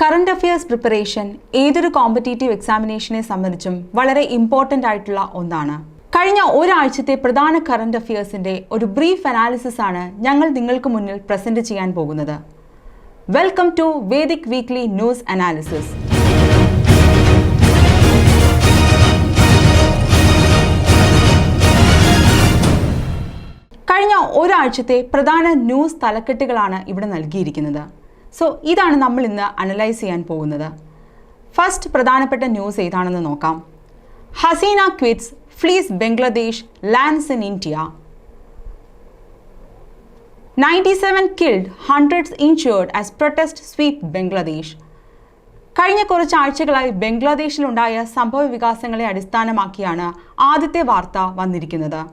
Current affairs preparation ഏതൊരു competitive എക്സാമിനേഷനെ സംബന്ധിച്ചും വളരെ ഇമ്പോർട്ടന്റ് ആയിട്ടുള്ള ഒന്നാണ്. കഴിഞ്ഞ ഒരാഴ്ചത്തെ പ്രധാന കറണ്ട് അഫയേഴ്സിന്റെ ഒരു ബ്രീഫ് അനാലിസിസ് ആണ് ഞങ്ങൾ നിങ്ങൾക്ക് മുന്നിൽ പ്രസന്റ് ചെയ്യാൻ പോകുന്നത്. Welcome to Vedic weekly news analysis കഴിഞ്ഞ ഒരാഴ്ചത്തെ പ്രധാന ന്യൂസ് തലക്കെട്ടുകളാണ് ഇവിടെ നൽകിയിരിക്കുന്നത്. സോ ഇതാണ് നമ്മൾ ഇന്ന് അനലൈസ് ചെയ്യാൻ പോകുന്നത്. ഫസ്റ്റ് പ്രധാനപ്പെട്ട ന്യൂസ് ഏതാണെന്ന് നോക്കാം. Hasina quits flees Bangladesh lands in India ninety seven killed hundreds injured as protest sweep Bangladesh കഴിഞ്ഞ കുറച്ച് ആഴ്ചകളായി ബംഗ്ലാദേശിലുണ്ടായ സംഭവ വികാസങ്ങളെ അടിസ്ഥാനമാക്കിയാണ് ആദ്യത്തെ വാർത്ത വന്നിരിക്കുന്നത്.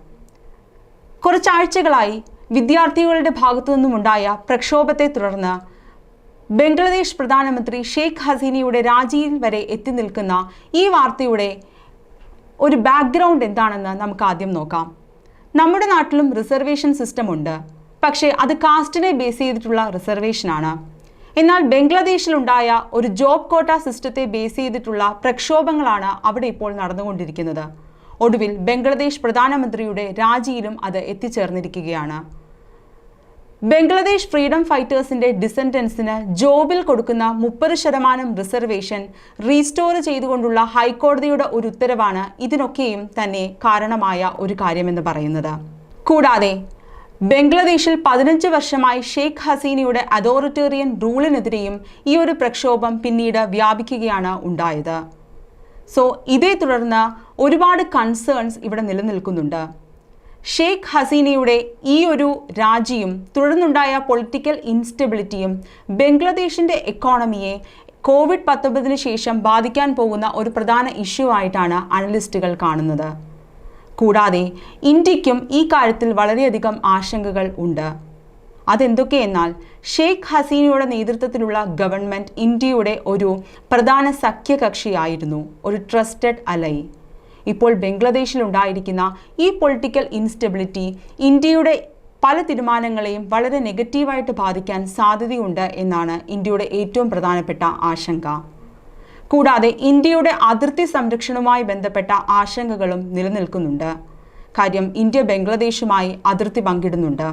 കുറച്ചാഴ്ചകളായി വിദ്യാർത്ഥികളുടെ ഭാഗത്തു നിന്നുമുണ്ടായ പ്രക്ഷോഭത്തെ തുടർന്ന് ബംഗ്ലാദേശ് പ്രധാനമന്ത്രി ഷെയ്ഖ് ഹസീനയുടെ രാജിയിൽ വരെ എത്തി നിൽക്കുന്ന ഈ വാർത്തയുടെ ഒരു ബാക്ക്ഗ്രൗണ്ട് എന്താണെന്ന് നമുക്ക് ആദ്യം നോക്കാം. നമ്മുടെ നാട്ടിലും റിസർവേഷൻ സിസ്റ്റം ഉണ്ട്. പക്ഷേ അത് കാസ്റ്റിനെ ബേസ് ചെയ്തിട്ടുള്ള റിസർവേഷനാണ് എന്നാൽ ബംഗ്ലാദേശിലുണ്ടായ ഒരു ജോബ് കോട്ട സിസ്റ്റത്തെ ബേസ് ചെയ്തിട്ടുള്ള പ്രക്ഷോഭങ്ങളാണ് അവിടെ ഇപ്പോൾ നടന്നുകൊണ്ടിരിക്കുന്നത്. ഒടുവിൽ ബംഗ്ലാദേശ് പ്രധാനമന്ത്രിയുടെ രാജിയിലും അത് എത്തിച്ചേർന്നിരിക്കുകയാണ്. ബംഗ്ലാദേശ് ഫ്രീഡം ഫൈറ്റേഴ്സിന്റെ ഡിസെൻഡൻസിന് ജോബിൽ കൊടുക്കുന്ന മുപ്പത് ശതമാനം റിസർവേഷൻ റീസ്റ്റോർ ചെയ്തുകൊണ്ടുള്ള ഹൈക്കോടതിയുടെ ഒരു ഉത്തരവാണ് ഇതിനൊക്കെയും തന്നെ കാരണമായ ഒരു കാര്യമെന്ന് പറയുന്നത്. കൂടാതെ ബംഗ്ലാദേശിൽ പതിനഞ്ച് വർഷമായി ഷെയ്ഖ് ഹസീനയുടെ അതോറിറ്റേറിയൻ റൂളിനെതിരെയും ഈ ഒരു പ്രക്ഷോഭം പിന്നീട് വ്യാപിക്കുകയാണ് ഉണ്ടായത്. സോ ഇതേ തുടർന്ന് ഒരുപാട് കൺസേൺസ് ഇവിടെ നിലനിൽക്കുന്നുണ്ട്. ഷെയ്ഖ് ഹസീനയുടെ ഈ ഒരു രാജിയും തുടർന്നുണ്ടായ പൊളിറ്റിക്കൽ ഇൻസ്റ്റബിലിറ്റിയും ബംഗ്ലാദേശിന്റെ എക്കോണമിയെ കോവിഡ് പത്തൊമ്പതിന് ശേഷം ബാധിക്കാൻ പോകുന്ന ഒരു പ്രധാന ഇഷ്യൂ ആയിട്ടാണ് അനലിസ്റ്റുകൾ കാണുന്നത്. കൂടാതെ ഇന്ത്യക്കും ഈ കാര്യത്തിൽ വളരെയധികം ആശങ്കകൾ ഉണ്ട്. അതെന്തൊക്കെയെന്നാൽ ഷെയ്ഖ് ഹസീനയുടെ നേതൃത്വത്തിലുള്ള ഗവൺമെന്റ് ഇന്ത്യയുടെ ഒരു പ്രധാന സഖ്യകക്ഷിയായിരുന്നു ഒരു ട്രസ്റ്റഡ് അലൈ ഇപ്പോൾ ബംഗ്ലാദേശിൽ ഉണ്ടായിരിക്കുന്ന ഈ പൊളിറ്റിക്കൽ ഇൻസ്റ്റബിലിറ്റി ഇന്ത്യയുടെ പല തീരുമാനങ്ങളെയും വളരെ നെഗറ്റീവായിട്ട് ബാധിക്കാൻ സാധ്യതയുണ്ട് എന്നാണ് ഇന്ത്യയുടെ ഏറ്റവും പ്രധാനപ്പെട്ട ആശങ്ക. കൂടാതെ ഇന്ത്യയുടെ അതിർത്തി സംരക്ഷണവുമായി ബന്ധപ്പെട്ട ആശങ്കകളും നിലനിൽക്കുന്നുണ്ട്. കാര്യം ഇന്ത്യ ബംഗ്ലാദേശുമായി അതിർത്തി പങ്കിടുന്നുണ്ട്.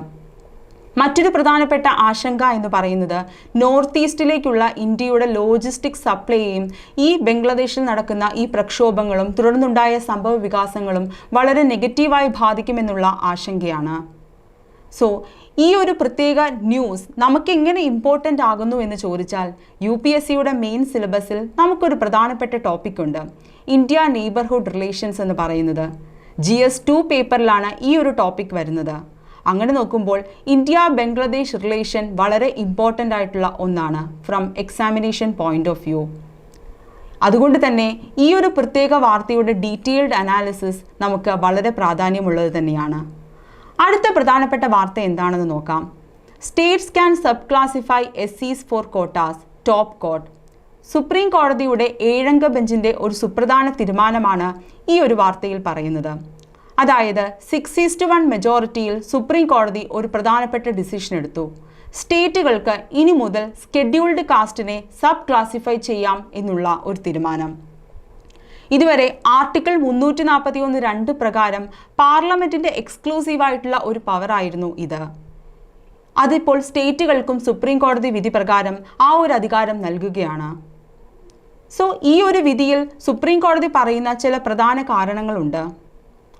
മറ്റൊരു പ്രധാനപ്പെട്ട ആശങ്ക എന്ന് പറയുന്നത് നോർത്ത് ഈസ്റ്റിലേക്കുള്ള ഇന്ത്യയുടെ ലോജിസ്റ്റിക് സപ്ലൈയും ഈ ബംഗ്ലാദേശിൽ നടക്കുന്ന ഈ പ്രക്ഷോഭങ്ങളും തുടർന്നുണ്ടായ സംഭവ വികാസങ്ങളും വളരെ നെഗറ്റീവായി ബാധിക്കുമെന്നുള്ള ആശങ്കയാണ്. സോ ഈ ഒരു പ്രത്യേക ന്യൂസ് നമുക്ക് എങ്ങനെ ഇമ്പോർട്ടന്റ് ആകുന്നു എന്ന് ചോദിച്ചാൽ യു പി എസ് സിയുടെ മെയിൻ സിലബസിൽ നമുക്കൊരു പ്രധാനപ്പെട്ട ടോപ്പിക് ഉണ്ട്. ഇന്ത്യ നെയ്ബർഹുഡ് റിലേഷൻസ് എന്ന് പറയുന്നത്. ജി എസ് ടു പേപ്പറിലാണ് ഈ ഒരു ടോപ്പിക് വരുന്നത്. അങ്ങനെ നോക്കുമ്പോൾ ഇന്ത്യ ബംഗ്ലാദേശ് റിലേഷൻ വളരെ ഇമ്പോർട്ടന്റ് ആയിട്ടുള്ള ഒന്നാണ് from examination point of view അതുകൊണ്ട് തന്നെ ഈ ഒരു പ്രത്യേക വാർത്തയുടെ ഡീറ്റെയിൽഡ് അനാലിസിസ് നമുക്ക് വളരെ പ്രാധാന്യമുള്ളത് തന്നെയാണ്. അടുത്ത പ്രധാനപ്പെട്ട വാർത്ത എന്താണെന്ന് നോക്കാം. States can sub classify S സീസ് for quotas top court supreme കോടതിയുടെ ഏഴംഗ ബെഞ്ചിന്റെ ഒരു സുപ്രധാന തീരുമാനമാണ് ഈ ഒരു വാർത്തയിൽ പറയുന്നത്. അതായത് സിക്സ് ഈസ്റ്റ് വൺ മെജോറിറ്റിയിൽ സുപ്രീം കോടതി ഒരു പ്രധാനപ്പെട്ട ഡിസിഷൻ എടുത്തു. സ്റ്റേറ്റുകൾക്ക് ഇനി മുതൽ സ്കെഡ്യൂൾഡ് കാസ്റ്റിനെ സബ് ക്ലാസിഫൈ ചെയ്യാം എന്നുള്ള ഒരു തീരുമാനം. ഇതുവരെ ആർട്ടിക്കിൾ മുന്നൂറ്റി നാൽപ്പത്തി ഒന്ന് രണ്ട് പ്രകാരം പാർലമെന്റിന്റെ എക്സ്ക്ലൂസീവായിട്ടുള്ള ഒരു പവറായിരുന്നു ഇത്. അതിപ്പോൾ സ്റ്റേറ്റുകൾക്കും സുപ്രീം കോടതി വിധി പ്രകാരം ആ ഒരു അധികാരം നൽകുകയാണ്. സോ ഈ ഒരു വിധിയിൽ സുപ്രീം കോടതി പറയുന്ന ചില പ്രധാന കാരണങ്ങളുണ്ട്.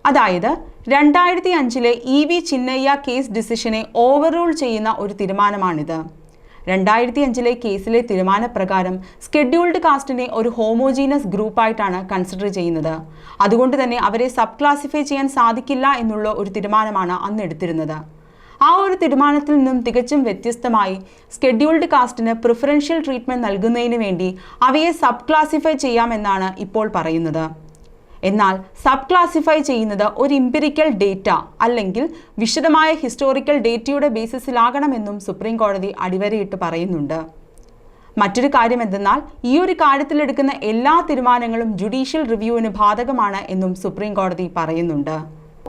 അതായത് രണ്ടായിരത്തി അഞ്ചിലെ E V Chinnaiah case decision overrule ചെയ്യുന്ന ഒരു തീരുമാനമാണിത്. രണ്ടായിരത്തി അഞ്ചിലെ കേസിലെ തീരുമാനപ്രകാരം സ്കെഡ്യൂൾഡ് കാസ്റ്റിനെ ഒരു ഹോമോജീനസ് ഗ്രൂപ്പായിട്ടാണ് കൺസിഡർ ചെയ്യുന്നത്. അതുകൊണ്ട് തന്നെ അവരെ സബ് ക്ലാസിഫൈ ചെയ്യാൻ സാധിക്കില്ല എന്നുള്ള ഒരു തീരുമാനമാണ് അന്ന് എടുത്തിരുന്നത്. ആ ഒരു തീരുമാനത്തിൽ നിന്നും തികച്ചും വ്യത്യസ്തമായി സ്കെഡ്യൂൾഡ് കാസ്റ്റിന് പ്രിഫറൻഷ്യൽ ട്രീറ്റ്മെന്റ് നൽകുന്നതിന് വേണ്ടി അവയെ സബ് ക്ലാസിഫൈ ചെയ്യാമെന്നാണ് ഇപ്പോൾ പറയുന്നത്. എന്നാൽ സബ് ക്ലാസിഫൈ ചെയ്യുന്നത് ഒരു ഇമ്പിരിക്കൽ ഡേറ്റ അല്ലെങ്കിൽ വിശദമായ ഹിസ്റ്റോറിക്കൽ ഡേറ്റയുടെ ബേസിസിലാകണമെന്നും സുപ്രീം കോടതി അടിവരയിട്ട് പറയുന്നുണ്ട്. മറ്റൊരു കാര്യം എന്തെന്നാൽ ഈ ഒരു കാര്യത്തിലെടുക്കുന്ന എല്ലാ തീരുമാനങ്ങളും ജുഡീഷ്യൽ റിവ്യൂവിന് ബാധകമാണ് എന്നും സുപ്രീം കോടതി പറയുന്നുണ്ട്.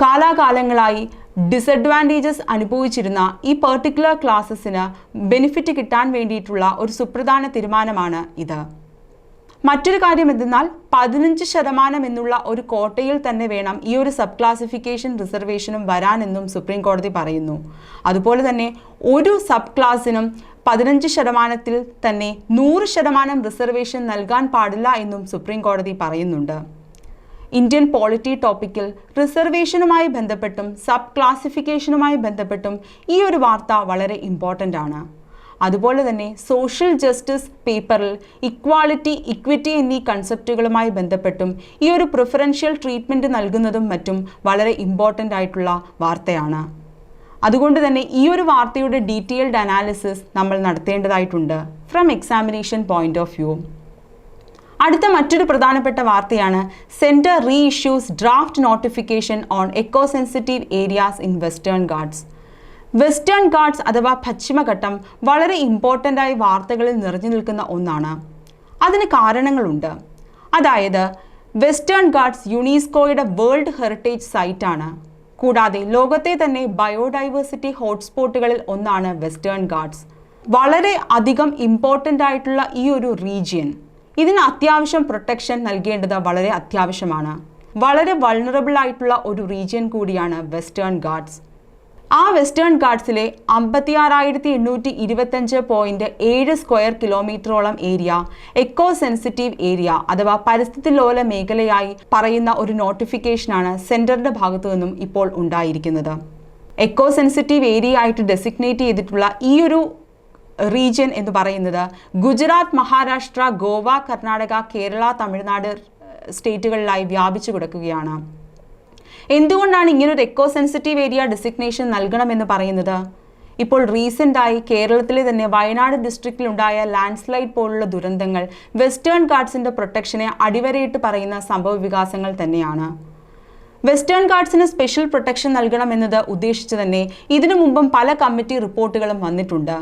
കാലാകാലങ്ങളായി ഡിസഡ്വാന്റേജസ് അനുഭവിച്ചിരുന്ന ഈ പെർട്ടിക്കുലർ ക്ലാസ്സസിന് ബെനിഫിറ്റ് കിട്ടാൻ വേണ്ടിയിട്ടുള്ള ഒരു സുപ്രധാന തീരുമാനമാണ് ഇത്. മറ്റൊരു കാര്യം എന്തെന്നാൽ പതിനഞ്ച് ശതമാനം എന്നുള്ള ഒരു കോട്ടയിൽ തന്നെ വേണം ഈ ഒരു സബ് ക്ലാസിഫിക്കേഷൻ റിസർവേഷനും വരാനെന്നും സുപ്രീം കോടതി പറയുന്നു. അതുപോലെ തന്നെ ഒരു സബ് ക്ലാസ്സിനും പതിനഞ്ച് ശതമാനത്തിൽ തന്നെ നൂറ് ശതമാനം റിസർവേഷൻ നൽകാൻ പാടില്ല എന്നും സുപ്രീം കോടതി പറയുന്നുണ്ട്. ഇന്ത്യൻ പോളിറ്റി ടോപ്പിക്കിൽ റിസർവേഷനുമായി ബന്ധപ്പെട്ടും സബ് ക്ലാസിഫിക്കേഷനുമായി ബന്ധപ്പെട്ടും ഈ ഒരു വാർത്ത വളരെ ഇമ്പോർട്ടന്റ് ആണ്. അതുപോലെ തന്നെ സോഷ്യൽ ജസ്റ്റിസ് പേപ്പറിൽ ഇക്വാളിറ്റി ഇക്വിറ്റി എന്നീ കൺസെപ്റ്റുകളുമായി ബന്ധപ്പെട്ടും ഈ ഒരു പ്രിഫറൻഷ്യൽ ട്രീറ്റ്മെന്റ് നൽകുന്നതും മറ്റും വളരെ ഇമ്പോർട്ടന്റ് ആയിട്ടുള്ള വാർത്തയാണ്. അതുകൊണ്ട് തന്നെ ഈ ഒരു വാർത്തയുടെ ഡീറ്റെയിൽഡ് അനാലിസിസ് നമ്മൾ നടത്തേണ്ടതായിട്ടുണ്ട്. From examination point of view അടുത്ത മറ്റൊരു പ്രധാനപ്പെട്ട വാർത്തയാണ് centre reissues draft notification on eco sensitive areas in Western Ghats Western Ghats അഥവാ പശ്ചിമഘട്ടം വളരെ ഇമ്പോർട്ടന്റ് ആയി വാർത്തകളിൽ നിറഞ്ഞു നിൽക്കുന്ന ഒന്നാണ്. അതിന് കാരണങ്ങളുണ്ട്. അതായത് വെസ്റ്റേൺ ഗാർഡ്സ് യുനെസ്കോയുടെ വേൾഡ് ഹെറിറ്റേജ് സൈറ്റാണ്. കൂടാതെ ലോകത്തെ തന്നെ ബയോഡൈവേഴ്സിറ്റി ഹോട്ട്സ്പോട്ടുകളിൽ ഒന്നാണ് വെസ്റ്റേൺ ഗാർഡ്സ്. വളരെ അധികം ഇമ്പോർട്ടന്റ് ആയിട്ടുള്ള ഈ ഒരു റീജിയൻ. ഇതിന് അത്യാവശ്യം പ്രൊട്ടക്ഷൻ നൽകേണ്ടത് വളരെ അത്യാവശ്യമാണ്. വളരെ വൾണറബിൾ ആയിട്ടുള്ള ഒരു റീജിയൻ കൂടിയാണ് വെസ്റ്റേൺ ഗാർഡ്സ്. ആ വെസ്റ്റേൺ ഗാർഡ്സിലെ അമ്പത്തിയാറായിരത്തി എണ്ണൂറ്റി ഇരുപത്തഞ്ച് പോയിന്റ് ഏഴ് സ്ക്വയർ കിലോമീറ്ററോളം ഏരിയ എക്കോ സെൻസിറ്റീവ് ഏരിയ അഥവാ പരിസ്ഥിതി ലോല മേഖലയായി പറയുന്ന ഒരു നോട്ടിഫിക്കേഷനാണ് സെന്ററിന്റെ ഭാഗത്തു നിന്നും ഇപ്പോൾ ഉണ്ടായിരിക്കുന്നത്. എക്കോ സെൻസിറ്റീവ് ഏരിയ ആയിട്ട് ഡെസിഗ്നേറ്റ് ചെയ്തിട്ടുള്ള ഈ ഒരു റീജിയൻ എന്ന് പറയുന്നത് ഗുജറാത്ത് മഹാരാഷ്ട്ര ഗോവ കർണാടക കേരള തമിഴ്നാട് സ്റ്റേറ്റുകളിലായി വ്യാപിച്ചു കിടക്കുകയാണ്. എന്തുകൊണ്ടാണ് ഇങ്ങനൊരു എക്കോ സെൻസിറ്റീവ് ഏരിയ ഡെസിഗ്നേഷൻ നൽകണമെന്ന് പറയുന്നത്? ഇപ്പോൾ റീസെന്റായി കേരളത്തിലെ തന്നെ വയനാട് ഡിസ്ട്രിക്റ്റിലുണ്ടായ ലാൻഡ് സ്ലൈഡ് പോലുള്ള ദുരന്തങ്ങൾ വെസ്റ്റേൺ ഗാർഡ്സിന്റെ പ്രൊട്ടക്ഷനെ അടിവരയിട്ട് പറയുന്ന സംഭവ വികാസങ്ങൾ തന്നെയാണ്. വെസ്റ്റേൺ ഗാർഡ്സിന് സ്പെഷ്യൽ പ്രൊട്ടക്ഷൻ നൽകണമെന്നത് ഉദ്ദേശിച്ച് തന്നെ ഇതിനു മുമ്പും പല കമ്മിറ്റി റിപ്പോർട്ടുകളും വന്നിട്ടുണ്ട്.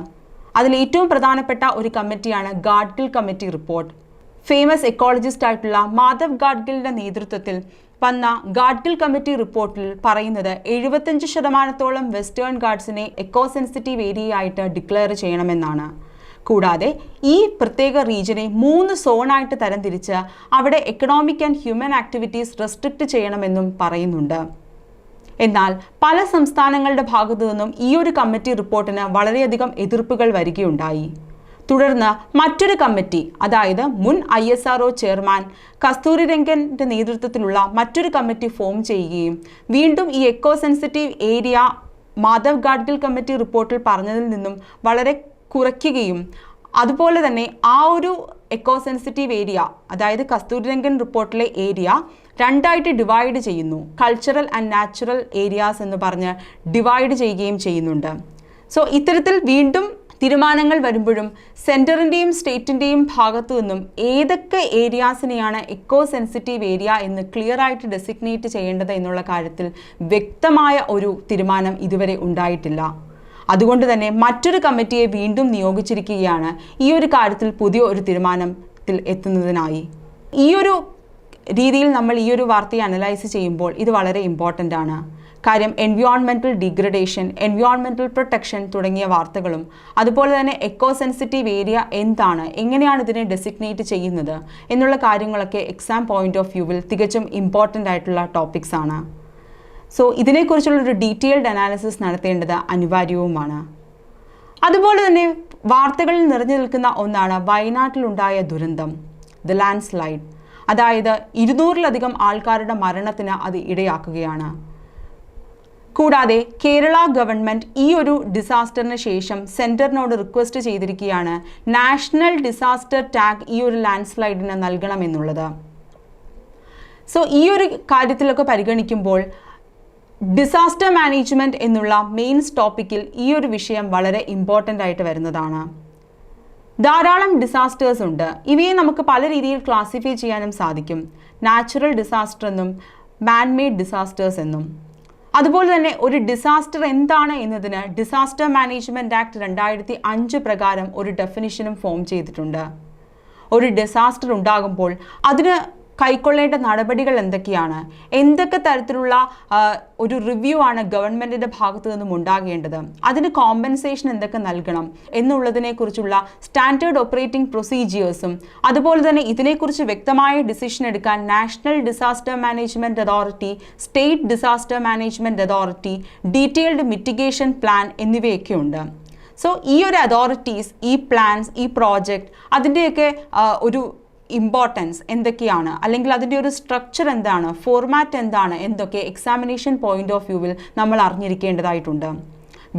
അതിൽ ഏറ്റവും പ്രധാനപ്പെട്ട ഒരു കമ്മിറ്റിയാണ് Gadgil committee report famous ecologist ആയിട്ടുള്ള മാധവ് ഗാഡ്ഗിലിന്റെ നേതൃത്വത്തിൽ വന്ന ഗാഡ്ഗിൽ കമ്മിറ്റി റിപ്പോർട്ടിൽ പറയുന്നത് എഴുപത്തഞ്ച് ശതമാനത്തോളം വെസ്റ്റേൺ ഗാർഡ്സിനെ എക്കോ സെൻസിറ്റീവ് ഏരിയ ആയിട്ട് ഡിക്ലെയർ ചെയ്യണമെന്നാണ്. കൂടാതെ ഈ പ്രത്യേക റീജിയനെ മൂന്ന് സോണായിട്ട് തരംതിരിച്ച് അവിടെ economic and human activities restrict ചെയ്യണമെന്നും പറയുന്നുണ്ട്. എന്നാൽ പല സംസ്ഥാനങ്ങളുടെ ഭാഗത്തു നിന്നും ഈ ഒരു കമ്മിറ്റി റിപ്പോർട്ടിന് വളരെയധികം എതിർപ്പുകൾ വരികയുണ്ടായി. തുടർന്ന് മറ്റൊരു കമ്മിറ്റി അതായത് മുൻ I S R chairman Kasturi രംഗന്റെ നേതൃത്വത്തിലുള്ള മറ്റൊരു കമ്മിറ്റി ഫോം ചെയ്യുകയും വീണ്ടും ഈ eco sensitive area Madhav Gadgil committee റിപ്പോർട്ടിൽ പറഞ്ഞതിൽ നിന്നും വളരെ കുറയ്ക്കുകയും അതുപോലെ തന്നെ ആ ഒരു എക്കോ സെൻസിറ്റീവ് ഏരിയ അതായത് കസ്തൂരിരംഗൻ റിപ്പോർട്ടിലെ ഏരിയ രണ്ടായിട്ട് ഡിവൈഡ് ചെയ്യുന്നു. കൾച്ചറൽ ആൻഡ് നാച്ചുറൽ ഏരിയാസ് എന്ന് പറഞ്ഞ് ഡിവൈഡ് ചെയ്യുകയും ചെയ്യുന്നുണ്ട്. സോ ഇത്തരത്തിൽ വീണ്ടും തീരുമാനങ്ങൾ വരുമ്പോഴും സെന്ററിന്റെയും സ്റ്റേറ്റിന്റെയും ഭാഗത്തു നിന്നും ഏതൊക്കെ ഏരിയാസിനെയാണ് എക്കോ സെൻസിറ്റീവ് ഏരിയ എന്ന് ക്ലിയർ ആയിട്ട് ഡെസിഗ്നേറ്റ് ചെയ്യേണ്ടത് എന്നുള്ള കാര്യത്തിൽ വ്യക്തമായ ഒരു തീരുമാനം ഇതുവരെ ഉണ്ടായിട്ടില്ല. അതുകൊണ്ട് തന്നെ മറ്റൊരു കമ്മിറ്റിയെ വീണ്ടും നിയോഗിച്ചിരിക്കുകയാണ് ഈ ഒരു കാര്യത്തിൽ പുതിയ ഒരു തീരുമാനത്തിൽ എത്തുന്നതിനായി. ഈ ഒരു രീതിയിൽ നമ്മൾ ഈ ഒരു വാർത്തയെ അനലൈസ് ചെയ്യുമ്പോൾ ഇത് വളരെ ഇമ്പോർട്ടന്റ് ആണ്. കാര്യം എൻവയോൺമെന്റൽ ഡിഗ്രഡേഷൻ എൻവയോൺമെന്റൽ പ്രൊട്ടക്ഷൻ തുടങ്ങിയ വാർത്തകളും അതുപോലെ തന്നെ എക്കോ സെൻസിറ്റീവ് ഏരിയ എന്താണ് എങ്ങനെയാണ് ഇതിനെ ഡെസിഗ്നേറ്റ് ചെയ്യുന്നത് എന്നുള്ള കാര്യങ്ങളൊക്കെ എക്സാം പോയിന്റ് ഓഫ് വ്യൂവിൽ തികച്ചും ഇമ്പോർട്ടന്റ് ആയിട്ടുള്ള ടോപ്പിക്സ് ആണ്. സോ ഇതിനെക്കുറിച്ചുള്ളൊരു ഡീറ്റെയിൽഡ് അനാലിസിസ് നടത്തേണ്ടത് അനിവാര്യവുമാണ്. അതുപോലെ തന്നെ വാർത്തകളിൽ നിറഞ്ഞു നിൽക്കുന്ന ഒന്നാണ് വയനാട്ടിലുണ്ടായ ദുരന്തം ദ ലാൻഡ് സ്ലൈഡ് അതായത് ഇരുന്നൂറിലധികം ആൾക്കാരുടെ മരണത്തിന് അത് ഇടയാക്കുകയാണ്. കൂടാതെ കേരള ഗവൺമെന്റ് ഈ ഒരു ഡിസാസ്റ്ററിന് ശേഷം സെന്ററിനോട് റിക്വസ്റ്റ് ചെയ്തിരിക്കുകയാണ് നാഷണൽ ഡിസാസ്റ്റർ ടാഗ് ഈ ഒരു ലാൻഡ് സ്ലൈഡിന് നൽകണമെന്നുള്ളത്. സോ ഈ ഒരു കാര്യത്തിലൊക്കെ പരിഗണിക്കുമ്പോൾ ഡിസാസ്റ്റർ മാനേജ്മെന്റ് എന്നുള്ള മെയിൻസ് ടോപ്പിക്കിൽ ഈ ഒരു വിഷയം വളരെ ഇമ്പോർട്ടന്റ് ആയിട്ട് വരുന്നതാണ്. ധാരാളം ഡിസാസ്റ്റേഴ്സ് ഉണ്ട്. ഇവയെ നമുക്ക് പല രീതിയിൽ ക്ലാസിഫൈ ചെയ്യാനും സാധിക്കും. നാച്ചുറൽ ഡിസാസ്റ്റർ എന്നും മാൻമെയ്ഡ് ഡിസാസ്റ്റേഴ്സ് എന്നും. അതുപോലെ തന്നെ ഒരു ഡിസാസ്റ്റർ എന്താണ് എന്നതിന് ഡിസാസ്റ്റർ മാനേജ്മെന്റ് ആക്ട് രണ്ടായിരത്തി അഞ്ച് പ്രകാരം ഒരു ഡെഫിനിഷനും ഫോം ചെയ്തിട്ടുണ്ട്. ഒരു ഡിസാസ്റ്റർ ഉണ്ടാകുമ്പോൾ അതിന് കൈക്കൊള്ളേണ്ട നടപടികൾ എന്തൊക്കെയാണ്? എന്തൊക്കെ തരത്തിലുള്ള ഒരു റിവ്യൂ ആണ് ഗവൺമെന്റിന്റെ ഭാഗത്തു നിന്നും ഉണ്ടാകേണ്ടത്? അതിന് കോമ്പൻസേഷൻ എന്തൊക്കെ നൽകണം എന്നുള്ളതിനെക്കുറിച്ചുള്ള സ്റ്റാൻഡേർഡ് ഓപ്പറേറ്റിംഗ് പ്രൊസീജിയേഴ്സും അതുപോലെ തന്നെ ഇതിനെക്കുറിച്ച് വ്യക്തമായ ഡിസിഷൻ എടുക്കാൻ national disaster management authority state disaster management authority detailed mitigation plan എന്നിവയൊക്കെ ഉണ്ട്. സോ ഈ ഒരു അതോറിറ്റീസ് ഈ പ്ലാൻസ് ഈ പ്രോജക്റ്റ് അതിന്റെയൊക്കെ ഒരു ഇമ്പോർട്ടൻസ് എന്തൊക്കെയാണ്? അല്ലെങ്കിൽ അതിന്റെ ഒരു സ്ട്രക്ചർ എന്താണ്? ഫോർമാറ്റ് എന്താണ്? എന്തൊക്കെ എക്സാമിനേഷൻ പോയിന്റ് ഓഫ് വ്യൂവിൽ നമ്മൾ അറിഞ്ഞിരിക്കേണ്ടതായിട്ടുണ്ട്.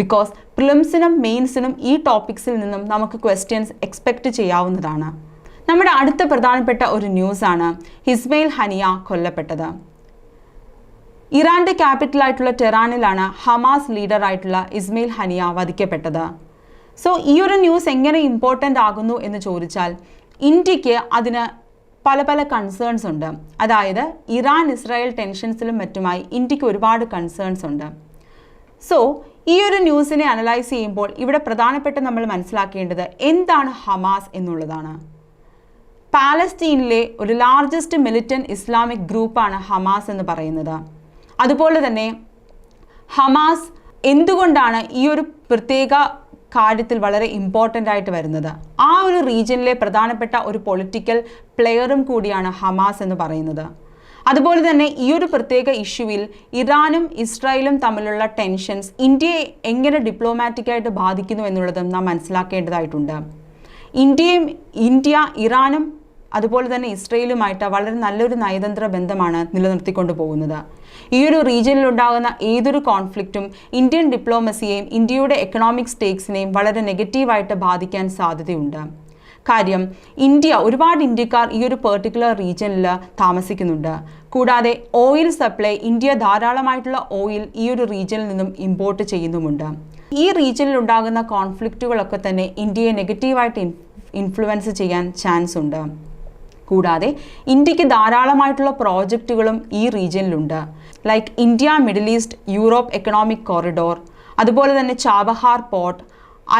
ബിക്കോസ് പ്രിലിംസിനും മെയിൻസിനും ഈ ടോപ്പിക്സിൽ നിന്നും നമുക്ക് ക്വസ്റ്റ്യൻസ് എക്സ്പെക്റ്റ് ചെയ്യാവുന്നതാണ്. നമ്മുടെ അടുത്ത പ്രധാനപ്പെട്ട ഒരു ന്യൂസാണ് ഹിസ്മയിൽ ഹനിയ കൊല്ലപ്പെട്ടത്. ഇറാന്റെ ക്യാപിറ്റലായിട്ടുള്ള ടെറാനിലാണ് ഹമാസ് ലീഡറായിട്ടുള്ള ഇസ്മയിൽ ഹനിയ വധിക്കപ്പെട്ടത്. സോ ഈ ഒരു ന്യൂസ് എങ്ങനെ ഇമ്പോർട്ടന്റ് ആകുന്നു എന്ന് ചോദിച്ചാൽ ഇന്ത്യയ്ക്ക് അതിന് പല പല കൺസേൺസ് ഉണ്ട്. അതായത് ഇറാൻ ഇസ്രായേൽ ടെൻഷൻസിലും മറ്റുമായി ഇന്ത്യയ്ക്ക് ഒരുപാട് കൺസേൺസ് ഉണ്ട്. സോ ഈ ഒരു ന്യൂസിനെ അനലൈസ് ചെയ്യുമ്പോൾ ഇവിടെ പ്രധാനപ്പെട്ട നമ്മൾ മനസ്സിലാക്കേണ്ടത് എന്താണ് ഹമാസ് എന്നുള്ളതാണ്. പാലസ്തീനിലെ ഒരു ലാർജസ്റ്റ് മിലിറ്റൻ ഇസ്ലാമിക് ഗ്രൂപ്പാണ് ഹമാസ് എന്ന് പറയുന്നത്. അതുപോലെ തന്നെ ഹമാസ് എന്തുകൊണ്ടാണ് ഈ ഒരു പ്രത്യേക കാര്യത്തിൽ വളരെ ഇമ്പോർട്ടന്റ് ആയിട്ട് വരുന്നത്. ആ ഒരു റീജിയനിലെ പ്രധാനപ്പെട്ട ഒരു പൊളിറ്റിക്കൽ പ്ലെയറും കൂടിയാണ് ഹമാസ് എന്ന് പറയുന്നത്. അതുപോലെ തന്നെ ഈ ഒരു പ്രത്യേക ഇഷ്യൂവിൽ ഇറാനും ഇസ്രായേലും തമ്മിലുള്ള ടെൻഷൻസ് ഇന്ത്യയെ എങ്ങനെ ഡിപ്ലോമാറ്റിക്കായിട്ട് ബാധിക്കുന്നു എന്നുള്ളതും നാം മനസ്സിലാക്കേണ്ടതായിട്ടുണ്ട്. ഇന്ത്യയും ഇന്ത്യ ഇറാനും അതുപോലെ തന്നെ ഇസ്രയേലുമായിട്ട് വളരെ നല്ലൊരു നയതന്ത്ര ബന്ധമാണ് നിലനിർത്തിക്കൊണ്ടു പോകുന്നത് ഈ ഒരു റീജിയനിൽ ഉണ്ടാകുന്ന ഏതൊരു കോൺഫ്ലിക്റ്റും ഇന്ത്യൻ ഡിപ്ലോമസിയെയും ഇന്ത്യയുടെ എക്കണോമിക് സ്റ്റേക്സിനെയും വളരെ നെഗറ്റീവായിട്ട് ബാധിക്കാൻ സാധ്യതയുണ്ട്. കാര്യം ഇന്ത്യ ഒരുപാട് ഇന്ത്യക്കാർ ഈ ഒരു പെർട്ടിക്കുലർ റീജിയനിൽ താമസിക്കുന്നുണ്ട്. കൂടാതെ ഓയിൽ സപ്ലൈ ഇന്ത്യ ധാരാളമായിട്ടുള്ള ഓയിൽ ഈ ഒരു റീജിയനിൽ നിന്നും ഇമ്പോർട്ട് ചെയ്യുന്നുമുണ്ട്. ഈ റീജിയനിൽ ഉണ്ടാകുന്ന കോൺഫ്ലിക്റ്റുകളൊക്കെ തന്നെ ഇന്ത്യയെ നെഗറ്റീവായിട്ട് ഇൻഫ്ലുവൻസ് ചെയ്യാൻ ചാൻസ് ഉണ്ട്. കൂടാതെ ഇന്ത്യയ്ക്ക് ധാരാളമായിട്ടുള്ള പ്രോജക്റ്റുകളും ഈ റീജിയനിലുണ്ട് like India middle east Europe economic corridor അതുപോലെ തന്നെ Chabahar port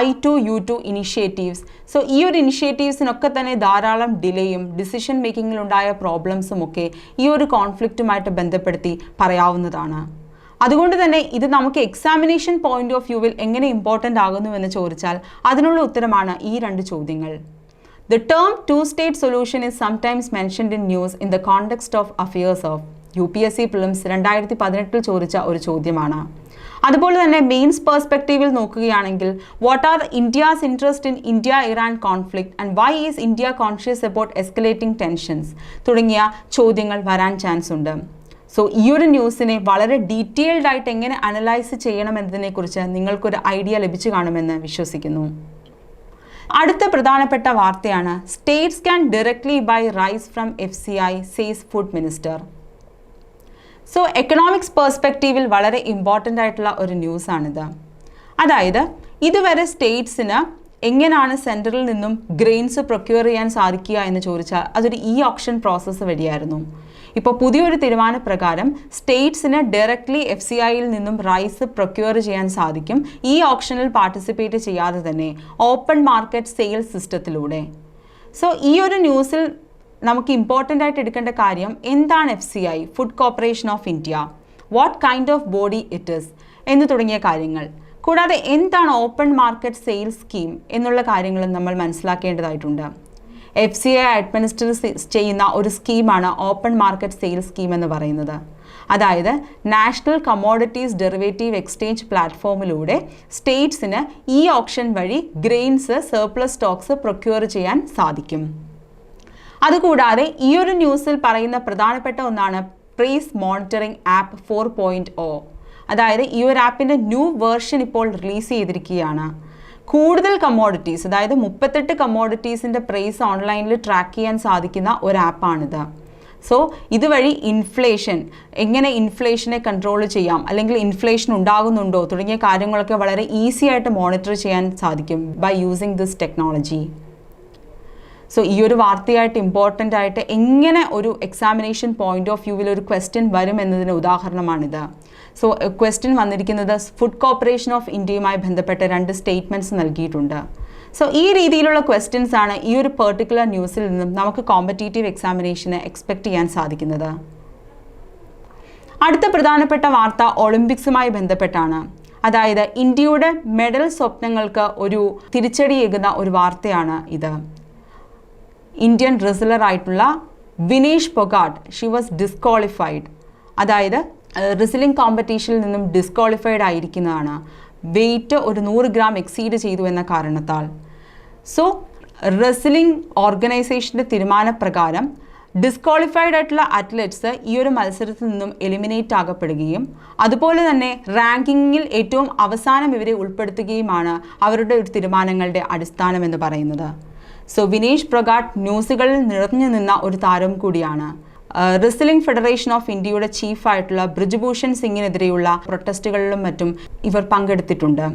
I two U two initiatives so ഈ ഒരു ഇനിഷ്യേറ്റീവ്സിനൊക്കെ തന്നെ ധാരാളം ഡിലേയും ഡിസിഷൻ മേക്കിങ്ങിലുണ്ടായ പ്രോബ്ലംസും ഒക്കെ ഈ ഒരു കോൺഫ്ലിക്റ്റുമായിട്ട് ബന്ധപ്പെടുത്തി പറയാവുന്നതാണ്. അതുകൊണ്ട് തന്നെ ഇത് നമുക്ക് എക്സാമിനേഷൻ പോയിന്റ് ഓഫ് വ്യൂവിൽ എങ്ങനെ ഇമ്പോർട്ടന്റ് ആകുന്നു എന്ന് ചോദിച്ചാൽ അതിനുള്ള ഉത്തരമാണ് ഈ രണ്ട് ചോദ്യങ്ങൾ. The term two state solution is sometimes mentioned in news in the context of affairs of U P S C prelims രണ്ടായിരത്തി പതിനെട്ടിൽ ചോദിച്ച ഒരു ചോദ്യമാണ്. അതുപോലെ തന്നെ മെയിൻസ് പെർസ്പെക്റ്റീവിൽ നോക്കുകയാണെങ്കിൽ what are India's interest in India Iran conflict and why is India conscious about escalating tensions തുടങ്ങിയ ചോദ്യങ്ങൾ വരാൻ ചാൻസ് ഉണ്ട്. സോ ഈ ഒരു ന്യൂസിനെ വളരെ ഡീറ്റെയിൽഡ് ആയിട്ട് എങ്ങനെ അനലൈസ് ചെയ്യണം ചെയ്യണമെന്നതിനെക്കുറിച്ച് നിങ്ങൾക്കൊരു ഐഡിയ ലഭിച്ചു കാണുമെന്ന് വിശ്വസിക്കുന്നു. അടുത്ത പ്രധാനപ്പെട്ട വാർത്തയാണ് states can directly buy rice from F C I says food minister so economics പേഴ്സ്പെക്റ്റീവിൽ വളരെ ഇമ്പോർട്ടന്റ് ആയിട്ടുള്ള ഒരു ന്യൂസാണിത് അതായത് ഇതുവരെ സ്റ്റേറ്റ്സിന് എങ്ങനെയാണ് സെൻട്രലിൽ നിന്നും ഗ്രെയിൻസ് പ്രൊക്യൂർ ചെയ്യാൻ സാധിക്കുക എന്ന് ചോദിച്ചാൽ അതൊരു ഇ ഓപ്ഷൻ പ്രോസസ്സ് വഴിയായിരുന്നു. ഇപ്പോൾ പുതിയൊരു തീരുമാനപ്രകാരം സ്റ്റേറ്റ്സിന് ഡയറക്ട്ലി എഫ് സി ഐയിൽ നിന്നും റൈസ് പ്രൊക്യൂർ ചെയ്യാൻ സാധിക്കും. ഈ ഓപ്ഷനിൽ പാർട്ടിസിപ്പേറ്റ് ചെയ്യാതെ തന്നെ ഓപ്പൺ മാർക്കറ്റ് സെയിൽസ് സിസ്റ്റത്തിലൂടെ സോ ഈ ഒരു ന്യൂസിൽ നമുക്ക് ഇമ്പോർട്ടന്റ് ആയിട്ട് എടുക്കേണ്ട കാര്യം എന്താണ് F C I food corporation of India what kind of body it is എന്ന് തുടങ്ങിയ കാര്യങ്ങൾ. കൂടാതെ എന്താണ് ഓപ്പൺ മാർക്കറ്റ് സെയിൽസ് സ്കീം എന്നുള്ള കാര്യങ്ങളും നമ്മൾ മനസ്സിലാക്കേണ്ടതായിട്ടുണ്ട്. എഫ് സി ഐ അഡ്മിനിസ്റ്റർ ചെയ്യുന്ന ഒരു സ്കീമാണ് ഓപ്പൺ മാർക്കറ്റ് സെയിൽസ് സ്കീം എന്ന് പറയുന്നത്. അതായത് നാഷണൽ കമോഡിറ്റീസ് ഡെറിവേറ്റീവ് എക്സ്ചേഞ്ച് പ്ലാറ്റ്ഫോമിലൂടെ സ്റ്റേറ്റ്സിന് ഈ ഓപ്ഷൻ വഴി ഗ്രെയിൻസ് സർപ്ലസ് സ്റ്റോക്സ് പ്രൊക്യൂർ ചെയ്യാൻ സാധിക്കും. അതുകൂടാതെ ഈ ഒരു ന്യൂസിൽ പറയുന്ന പ്രധാനപ്പെട്ട ഒന്നാണ് price monitoring app four point O അതായത് ഈ ഒരു ആപ്പിന്റെ ന്യൂ വേർഷൻ ഇപ്പോൾ റിലീസ് ചെയ്തിരിക്കുകയാണ്. കൂടുതൽ കമ്മോഡിറ്റീസ് അതായത് മുപ്പത്തെട്ട് കമ്മോഡിറ്റീസിന്റെ പ്രൈസ് ഓൺലൈനിൽ ട്രാക്ക് ചെയ്യാൻ സാധിക്കുന്ന ഒരു ആപ്പാണിത് സോ ഇതുവഴി ഇൻഫ്ലേഷൻ എങ്ങനെ ഇൻഫ്ലേഷനെ കൺട്രോൾ ചെയ്യാം അല്ലെങ്കിൽ ഇൻഫ്ലേഷൻ ഉണ്ടാകുന്നുണ്ടോ തുടങ്ങിയ കാര്യങ്ങളൊക്കെ വളരെ ഈസി ആയിട്ട് മോണിറ്റർ ചെയ്യാൻ സാധിക്കും by using this technology so ഈ ഒരു വാർത്തയായിട്ട് ഇമ്പോർട്ടന്റ് ആയിട്ട് എങ്ങനെ ഒരു എക്സാമിനേഷൻ പോയിന്റ് ഓഫ് വ്യൂവിൽ ഒരു ക്വസ്റ്റ്യൻ വരും എന്നതിന് ഉദാഹരണമാണിത്. സോ ക്വസ്റ്റ്യൻ വന്നിരിക്കുന്നത് ഫുഡ് കോർപ്പറേഷൻ ഓഫ് ഇന്ത്യയുമായി ബന്ധപ്പെട്ട രണ്ട് സ്റ്റേറ്റ്മെന്റ്സ് നൽകിയിട്ടുണ്ട്. സോ ഈ രീതിയിലുള്ള ക്വസ്റ്റ്യൻസ് ആണ് ഈ ഒരു പെർട്ടിക്കുലർ ന്യൂസിൽ നിന്നും നമുക്ക് കോമ്പറ്റേറ്റീവ് എക്സാമിനേഷന് എക്സ്പെക്ട് ചെയ്യാൻ സാധിക്കുന്നത്. അടുത്ത പ്രധാനപ്പെട്ട വാർത്ത ഒളിമ്പിക്സുമായി ബന്ധപ്പെട്ടാണ്. അതായത് ഇന്ത്യയുടെ മെഡൽ സ്വപ്നങ്ങൾക്ക് ഒരു തിരിച്ചടിയേകുന്ന ഒരു വാർത്തയാണ് ഇത്. ഇന്ത്യൻ റെസ്ലർ ആയിട്ടുള്ള Vinesh Phogat she was disqualified അതായത് റെസ്ലിംഗ് കോമ്പറ്റീഷനിൽ നിന്നും ഡിസ്ക്വാളിഫൈഡ് ആയിരിക്കുന്നതാണ്. വെയിറ്റ് ഒരു നൂറ് ഗ്രാം എക്സീഡ് ചെയ്തു എന്ന കാരണത്താൽ. സോ റെസ്ലിംഗ് ഓർഗനൈസേഷന്റെ തീരുമാനപ്രകാരം ഡിസ്ക്വാളിഫൈഡ് ആയിട്ടുള്ള അത്ലറ്റ്സ് ഈ ഒരു മത്സരത്തിൽ നിന്നും എലിമിനേറ്റ് ആകപ്പെടുകയും അതുപോലെ തന്നെ റാങ്കിങ്ങിൽ ഏറ്റവും അവസാനം ഇവരെ ഉൾപ്പെടുത്തുകയുമാണ് അവരുടെ ഒരു തീരുമാനങ്ങളുടെ അടിസ്ഥാനം എന്ന് പറയുന്നത്. സോ വിനേഷ് പ്രഗാട്ട് ന്യൂസുകളിൽ നിറഞ്ഞു നിന്ന ഒരു താരം കൂടിയാണ്. റെസ്ലിംഗ് ഫെഡറേഷൻ ഓഫ് ഇന്ത്യയുടെ ചീഫായിട്ടുള്ള ബ്രിജ്ഭൂഷൺ സിംഗിനെതിരെയുള്ള പ്രൊട്ടസ്റ്റുകളിലും മറ്റും ഇവർ പങ്കെടുത്തിട്ടുണ്ട്.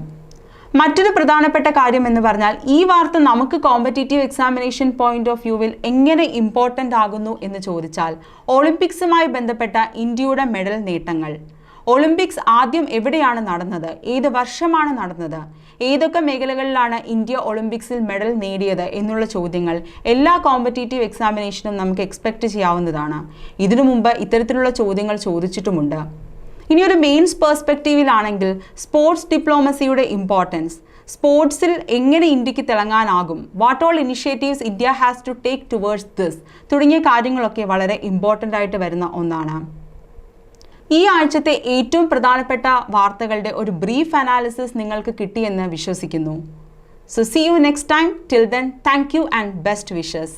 മറ്റൊരു പ്രധാനപ്പെട്ട കാര്യം എന്ന് പറഞ്ഞാൽ ഈ വാർത്ത നമുക്ക് കോമ്പറ്റേറ്റീവ് എക്സാമിനേഷൻ പോയിന്റ് ഓഫ് വ്യൂവിൽ എങ്ങനെ ഇമ്പോർട്ടന്റ് ആകുന്നു എന്ന് ചോദിച്ചാൽ ഒളിമ്പിക്സുമായി ബന്ധപ്പെട്ട ഇന്ത്യയുടെ മെഡൽ നേട്ടങ്ങൾ. ഒളിമ്പിക്സ് ആദ്യം എവിടെയാണ് നടന്നത്? ഏത് വർഷമാണ് നടന്നത്? ഏതൊക്കെ മേഖലകളിലാണ് ഇന്ത്യ ഒളിമ്പിക്സിൽ മെഡൽ നേടിയത് എന്നുള്ള ചോദ്യങ്ങൾ എല്ലാ കോമ്പറ്റേറ്റീവ് എക്സാമിനേഷനും നമുക്ക് എക്സ്പെക്റ്റ് ചെയ്യാവുന്നതാണ്. ഇതിനു മുമ്പ് ഇത്തരത്തിലുള്ള ചോദ്യങ്ങൾ ചോദിച്ചിട്ടുമുണ്ട്. ഇനി ഒരു മെയിൻസ് പേഴ്സ്പെക്റ്റീവിലാണെങ്കിൽ സ്പോർട്സ് ഡിപ്ലോമസിയുടെ ഇമ്പോർട്ടൻസ് സ്പോർട്സിൽ എങ്ങനെ ഇന്ത്യയ്ക്ക് തിളങ്ങാനാകും? What all initiatives India has to take towards this തുടങ്ങിയ കാര്യങ്ങളൊക്കെ വളരെ ഇമ്പോർട്ടന്റ് ആയിട്ട് വരുന്ന ഒന്നാണ്. ഈ ആഴ്ചത്തെ ഏറ്റവും പ്രധാനപ്പെട്ട വാർത്തകളുടെ ഒരു ബ്രീഫ് അനാലിസിസ് നിങ്ങൾക്ക് കിട്ടിയെന്ന് വിശ്വസിക്കുന്നു. So see you next time till then thank you and best wishes